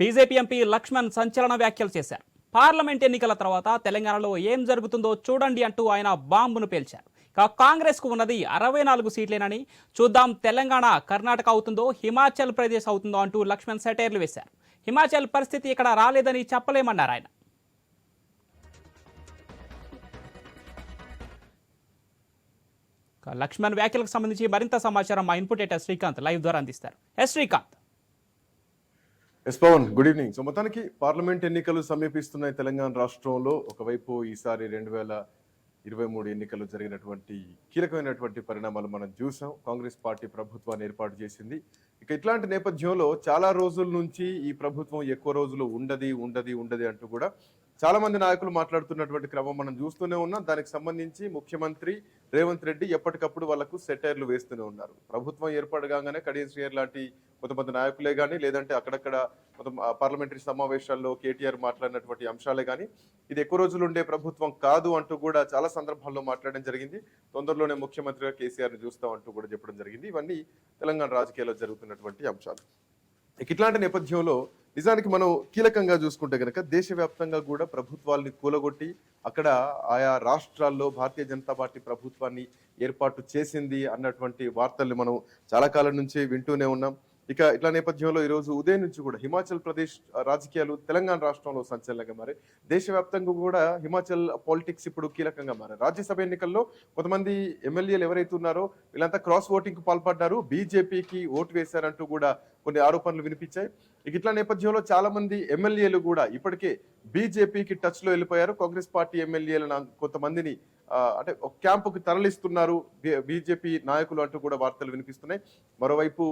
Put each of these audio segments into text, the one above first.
BJP MP Laxman సంచలన వ్యాఖ్యలు చేశారు. పార్లమెంట్ ఎన్నికల తర్వాత తెలంగాణలో ఏం జరుగుతుందో చూడండి అంటూ ఆయన బాంబును పేల్చారు. కాంగ్రెస్ కాంగ్రెస్కు ఉన్నది అరవై నాలుగు సీట్లేనని చూద్దాం తెలంగాణ కర్ణాటక అవుతుందో హిమాచల్ ప్రదేశ్ అవుతుందో అంటూ లక్ష్మణ్ సెటైర్లు వేశారు. హిమాచల్ పరిస్థితి ఇక్కడ రాలేదని చెప్పలేమన్నారు ఆయన. లక్ష్మణ్ వ్యాఖ్యలకు సంబంధించి మరింత సమాచారం మా ఇన్పుట్ ఎటర్ శ్రీకాంత్ లైవ్ ద్వారా అందిస్తారు. S Srikanth. S Pavan good evening so మొత్తానికి పార్లమెంట్ ఎన్నికలు సమీపిస్తున్నాయి తెలంగాణ రాష్ట్రంలో. ఒకవైపు ఈసారి రెండు వేల ఇరవై మూడు ఎన్నికలు జరిగినటువంటి కీలకమైనటువంటి పరిణామాలు మనం చూసాం. కాంగ్రెస్ పార్టీ ప్రభుత్వాన్ని ఏర్పాటు చేసింది. ఇక ఇట్లాంటి నేపథ్యంలో చాలా రోజుల నుంచి ఈ ప్రభుత్వం ఎక్కువ రోజులు ఉండది ఉండది ఉండది అంటూ కూడా చాలా మంది నాయకులు మాట్లాడుతున్నటువంటి క్రమం మనం చూస్తూనే ఉన్నాం. దానికి సంబంధించి ముఖ్యమంత్రి రేవంత్ రెడ్డి ఎప్పటికప్పుడు వాళ్ళకు సెటైర్లు వేస్తూనే ఉన్నారు. ప్రభుత్వం ఏర్పడగానే కడియం శ్రీయర్ లాంటి కొంతమంది నాయకులే కానీ లేదంటే అక్కడక్కడ కొంత పార్లమెంటరీ సమావేశాల్లో కేటీఆర్ మాట్లాడినటువంటి అంశాలే కానీ ఇది ఎక్కువ రోజులు ఉండే ప్రభుత్వం కాదు అంటూ కూడా చాలా సందర్భాల్లో మాట్లాడడం జరిగింది. తొందరలోనే ముఖ్యమంత్రిగా కేసీఆర్ని చూస్తాం అంటూ కూడా చెప్పడం జరిగింది. ఇవన్నీ తెలంగాణ రాజకీయాల్లో జరుగుతున్నటువంటి అంశాలు. ఇక ఇట్లాంటి నేపథ్యంలో నిజానికి మనం కీలకంగా చూసుకుంటే కనుక దేశవ్యాప్తంగా కూడా ప్రభుత్వాల్ని కూలగొట్టి అక్కడ ఆయా రాష్ట్రాల్లో భారతీయ జనతా పార్టీ ప్రభుత్వాన్ని ఏర్పాటు చేసింది అన్నటువంటి వార్తల్ని మనం చాలా కాలం నుంచి వింటూనే ఉన్నాం. ఇక ఇట్లా నేపథ్యంలో ఈరోజు ఉదయం నుంచి కూడా హిమాచల్ ప్రదేశ్ రాజకీయాలు తెలంగాణ రాష్ట్రంలో సంచలనంగా మారాయి. దేశవ్యాప్తంగా కూడా హిమాచల్ పాలిటిక్స్ ఇప్పుడు కీలకంగా మారాయి. రాజ్యసభ ఎన్నికల్లో కొంతమంది ఎమ్మెల్యేలు ఎవరైతే ఉన్నారో వీళ్ళంతా క్రాస్ ఓటింగ్ పాల్పడ్డారు. బీజేపీకి ఓటు వేశారంటూ కూడా కొన్ని ఆరోపణలు వినిపించాయి. ఇక ఇట్లా నేపథ్యంలో చాలా మంది ఎమ్మెల్యేలు కూడా ఇప్పటికే బీజేపీకి టచ్లో వెళ్ళిపోయారు. కాంగ్రెస్ పార్టీ ఎమ్మెల్యేలు కొంతమందిని అంటే ఒక క్యాంపుకి తరలిస్తున్నారు. బీజేపీ నాయకులు అంటూ కూడా వార్తలు వినిపిస్తున్నాయి. మరోవైపు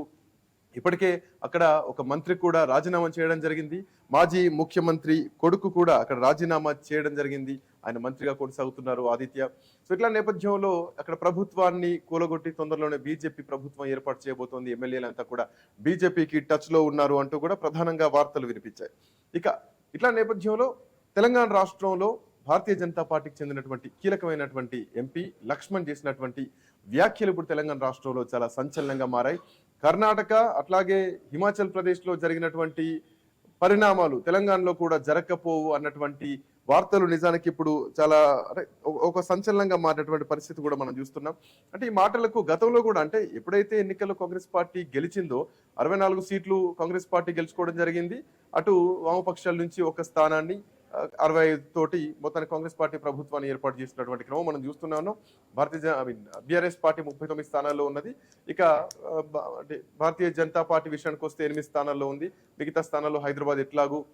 ఇప్పటికే అక్కడ ఒక మంత్రి కూడా రాజీనామా చేయడం జరిగింది. మాజీ ముఖ్యమంత్రి కొడుకు కూడా అక్కడ రాజీనామా చేయడం జరిగింది. ఆయన మంత్రిగా కొనసాగుతున్నారు ఆదిత్య. సో ఇట్లా నేపథ్యంలో అక్కడ ప్రభుత్వాన్ని కూలగొట్టి తొందరలోనే బీజేపీ ప్రభుత్వం ఏర్పాటు చేయబోతోంది. ఎమ్మెల్యేలంతా కూడా బీజేపీకి టచ్లో ఉన్నారు అంటూ కూడా ప్రధానంగా వార్తలు వినిపించాయి. ఇక ఇట్లా నేపథ్యంలో తెలంగాణ రాష్ట్రంలో భారతీయ జనతా పార్టీకి చెందినటువంటి కీలకమైనటువంటి ఎంపీ లక్ష్మణ్ చేసినటువంటి వ్యాఖ్యలు ఇప్పుడు తెలంగాణ రాష్ట్రంలో చాలా సంచలనంగా మారాయి. కర్ణాటక అట్లాగే హిమాచల్ ప్రదేశ్లో జరిగినటువంటి పరిణామాలు తెలంగాణలో కూడా జరగకపోవు అన్నటువంటి వార్తలు నిజానికి ఇప్పుడు చాలా అంటే ఒక- సంచలనంగా మారినటువంటి పరిస్థితి కూడా మనం చూస్తున్నాం. అంటే ఈ మాటలకు గతంలో కూడా అంటే ఎప్పుడైతే ఎన్నికల్లో కాంగ్రెస్ పార్టీ గెలిచిందో అరవై నాలుగు సీట్లు కాంగ్రెస్ పార్టీ గెలుచుకోవడం జరిగింది. అటు వామపక్షాల నుంచి ఒక స్థానాన్ని అరవై ఐదు తోటి మొత్తానికి కాంగ్రెస్ పార్టీ ప్రభుత్వాన్ని ఏర్పాటు చేసినటువంటి క్రమం మనం చూస్తున్నాను Bharatiya I mean BRS party ముప్పై తొమ్మిది స్థానాల్లో ఉన్నది. ఇక భారతీయ జనతా పార్టీ విషయానికి వస్తే ఎనిమిది స్థానాల్లో ఉంది. మిగతా స్థానాల్లో హైదరాబాద్ ఎట్లాగూ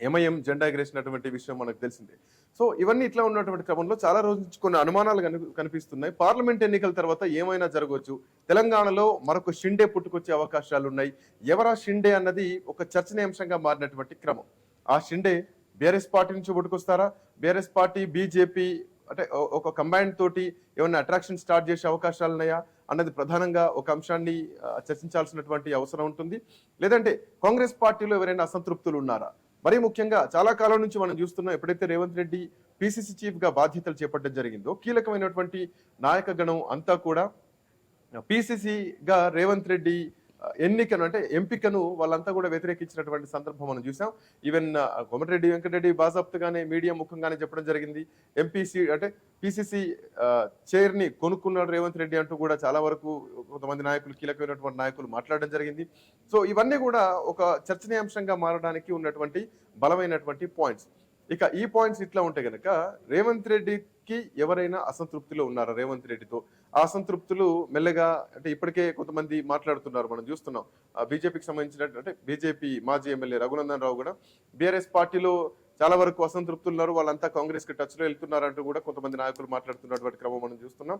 ఎంఐఎం జెండా ఎగరేసినటువంటి విషయం మనకు తెలిసిందే. సో ఇవన్నీ ఇట్లా ఉన్నటువంటి క్రమంలో చాలా రోజు నుంచి కొన్ని అనుమానాలు కని- కనిపిస్తున్నాయి. పార్లమెంట్ ఎన్నికల తర్వాత ఏమైనా జరగవచ్చు? తెలంగాణలో మరొక షిండే పుట్టుకొచ్చే అవకాశాలు ఉన్నాయి ఎవరా షిండే అన్నది ఒక చర్చనీయాంశంగా మారినటువంటి క్రమం. ఆ షిండే బీఆర్ఎస్ పార్టీ నుంచి ఒడుకొస్తారా బీఆర్ఎస్ పార్టీ బీజేపీ అంటే ఒక కంబైన్ తోటి ఏమైనా అట్రాక్షన్ స్టార్ట్ చేసే అవకాశాలు ఉన్నాయా? అన్నది ప్రధానంగా ఒక అంశాన్ని చర్చించాల్సినటువంటి అవసరం ఉంటుంది. లేదంటే కాంగ్రెస్ పార్టీలో ఎవరైనా అసంతృప్తులు ఉన్నారా? మరీ ముఖ్యంగా చాలా కాలం నుంచి మనం చూస్తున్నాం ఎప్పుడైతే రేవంత్ రెడ్డి పిసిసి చీఫ్గా బాధ్యతలు చేపట్టడం జరిగిందో కీలకమైనటువంటి నాయక గణం అంతా కూడా పిసిసిగా రేవంత్ రెడ్డి ఎన్నికను అంటే ఎంపికను వాళ్ళంతా కూడా వ్యతిరేకించినటువంటి సందర్భం మనం చూసాం. ఈవెన్ కోమటిరెడ్డి వెంకటరెడ్డి బాజాప్తగానే మీడియా ముఖంగానే చెప్పడం జరిగింది. ఎంపీసీ అంటే పిసిసి చైర్ని కొనుక్కున్నాడు రేవంత్ రెడ్డి అంటూ కూడా చాలా వరకు కొంతమంది నాయకులు కీలకమైనటువంటి నాయకులు మాట్లాడడం జరిగింది. సో ఇవన్నీ కూడా ఒక చర్చనీయాంశంగా మారడానికి ఉన్నటువంటి బలమైనటువంటి పాయింట్స్ ఇక ఈ పాయింట్స్ ఇట్లా ఉంటే గనక రేవంత్ రెడ్డికి ఎవరైనా అసంతృప్తిలో ఉన్నారా? రేవంత్ రెడ్డితో ఆ అసంతృప్తులు మెల్లగా అంటే ఇప్పటికే కొంతమంది మాట్లాడుతున్నారు మనం చూస్తున్నాం. బీజేపీకి సంబంధించిన అంటే బీజేపీ మాజీ ఎమ్మెల్యే రఘునందన్ రావు కూడా బీఆర్ఎస్ పార్టీలో చాలా వరకు అసంతృప్తులు ఉన్నారు వాళ్ళంతా కాంగ్రెస్కి టచ్లో వెళ్తున్నారంటూ కూడా కొంతమంది నాయకులు మాట్లాడుతున్నటువంటి క్రమం మనం చూస్తున్నాం.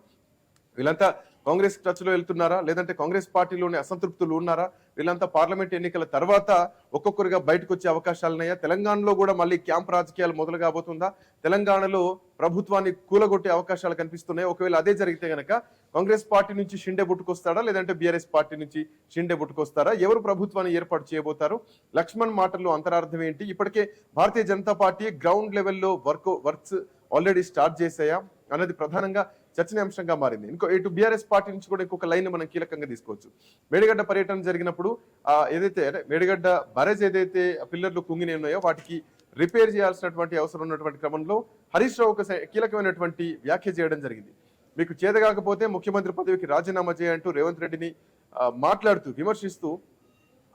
వీళ్ళంతా కాంగ్రెస్ టచ్లో వెళ్తున్నారా? లేదంటే కాంగ్రెస్ పార్టీలోని అసంతృప్తులు ఉన్నారా? వీళ్ళంతా పార్లమెంట్ ఎన్నికల తర్వాత ఒక్కొక్కరుగా బయటకు వచ్చే అవకాశాలున్నాయా? తెలంగాణలో కూడా మళ్ళీ క్యాంప్ రాజకీయాలు మొదలు కాబోతుందా? తెలంగాణలో ప్రభుత్వాన్ని కూలగొట్టే అవకాశాలు కనిపిస్తున్నాయి? ఒకవేళ అదే జరిగితే గనక కాంగ్రెస్ పార్టీ నుంచి షిండే బుట్టుకొస్తాడా? లేదంటే బీఆర్ఎస్ పార్టీ నుంచి షిండే బుట్టుకొస్తారా? ఎవరు ప్రభుత్వాన్ని ఏర్పాటు చేయబోతారు? లక్ష్మణ్ మాటల్లో అంతరార్థం ఏంటి? ఇప్పటికే భారతీయ జనతా పార్టీ గ్రౌండ్ లెవెల్లో వర్క్ వర్క్స్ ఆల్రెడీ స్టార్ట్ చేశాయా? అన్నది ప్రధానంగా చర్చనీయాంశంగా మారింది. ఇంకో ఇటు బీఆర్ఎస్ పార్టీ నుంచి కూడా ఇంకొక లైన్ మనం కీలకంగా తీసుకోవచ్చు. మేడిగడ్డ పర్యటన జరిగినప్పుడు ఆ, ఏదైతే అంటే మేడిగడ్డ బరేజ్ ఏదైతే పిల్లర్లు కుంగిని ఉన్నాయో వాటికి రిపేర్ చేయాల్సినటువంటి అవసరం ఉన్నటువంటి క్రమంలో హరీష్ రావు ఒక కీలకమైనటువంటి వ్యాఖ్య చేయడం జరిగింది. మీకు చేతగాకపోతే ముఖ్యమంత్రి పదవికి రాజీనామా చేయంటూ రేవంత్ రెడ్డిని మాట్లాడుతూ విమర్శిస్తూ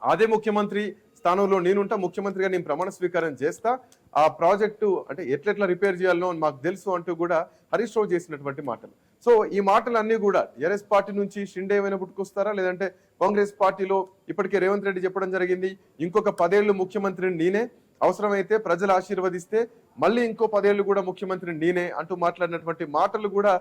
అదే ముఖ్యమంత్రి స్థానంలో నేనుంటా ముఖ్యమంత్రిగా నేను ప్రమాణ స్వీకారం చేస్తా ఆ ప్రాజెక్టు అంటే ఎట్లెట్లా రిపేర్ చేయాలనో మాకు తెలుసు అంటూ కూడా హరీష్ రావు చేసినటువంటి మాటలు. సో ఈ మాటలన్నీ కూడా టీఆర్ఎస్ పార్టీ నుంచి షిండే ఏమైనా పుట్టుకొస్తారా? లేదంటే కాంగ్రెస్ పార్టీలో ఇప్పటికే రేవంత్ రెడ్డి చెప్పడం జరిగింది ఇంకొక పదేళ్ళు ముఖ్యమంత్రిని నేనే అవసరమైతే ప్రజలు ఆశీర్వదిస్తే మళ్ళీ ఇంకో పదేళ్ళు కూడా ముఖ్యమంత్రి నేనే అంటూ మాట్లాడినటువంటి మాటలు కూడా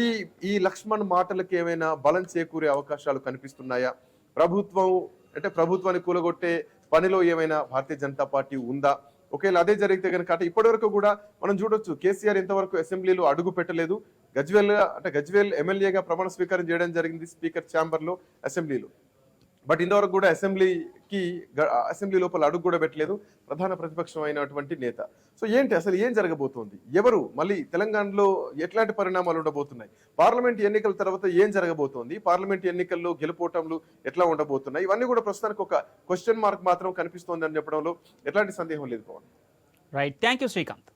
ఈ ఈ లక్ష్మణ్ మాటలకు ఏమైనా బలం చేకూరే అవకాశాలు కనిపిస్తున్నాయా? ప్రభుత్వం అంటే ప్రభుత్వాన్ని కూలగొట్టే పనిలో ఏమైనా భారతీయ జనతా పార్టీ ఉందా? ఒకవేళ అదే జరిగితే కనుక అంటే ఇప్పటి వరకు కూడా మనం చూడొచ్చు కేసీఆర్ ఇంతవరకు అసెంబ్లీలో అడుగు పెట్టలేదు. గజ్వేల్ అంటే గజ్వేల్ ఎమ్మెల్యేగా ప్రమాణ స్వీకారం చేయడం జరిగింది స్పీకర్ ఛాంబర్లో అసెంబ్లీలో. బట్ ఇంతవరకు కూడా అసెంబ్లీకి అసెంబ్లీ లోపల అడుగు కూడా పెట్టలేదు ప్రధాన ప్రతిపక్షం అయినటువంటి నేత. సో ఏంటి అసలు ఏం జరగబోతోంది? ఎవరు? మళ్ళీ తెలంగాణలో ఎట్లాంటి పరిణామాలు ఉండబోతున్నాయి? పార్లమెంట్ ఎన్నికల తర్వాత ఏం జరగబోతోంది? పార్లమెంట్ ఎన్నికల్లో గెలుపోవటంలు ఎట్లా ఉండబోతున్నాయి? ఇవన్నీ కూడా ప్రస్తుతానికి ఒక క్వశ్చన్ మార్క్ మాత్రం కనిపిస్తోంది అని చెప్పడంలో ఎట్లాంటి సందేహం లేదు Pavan. Right thank you Srikanth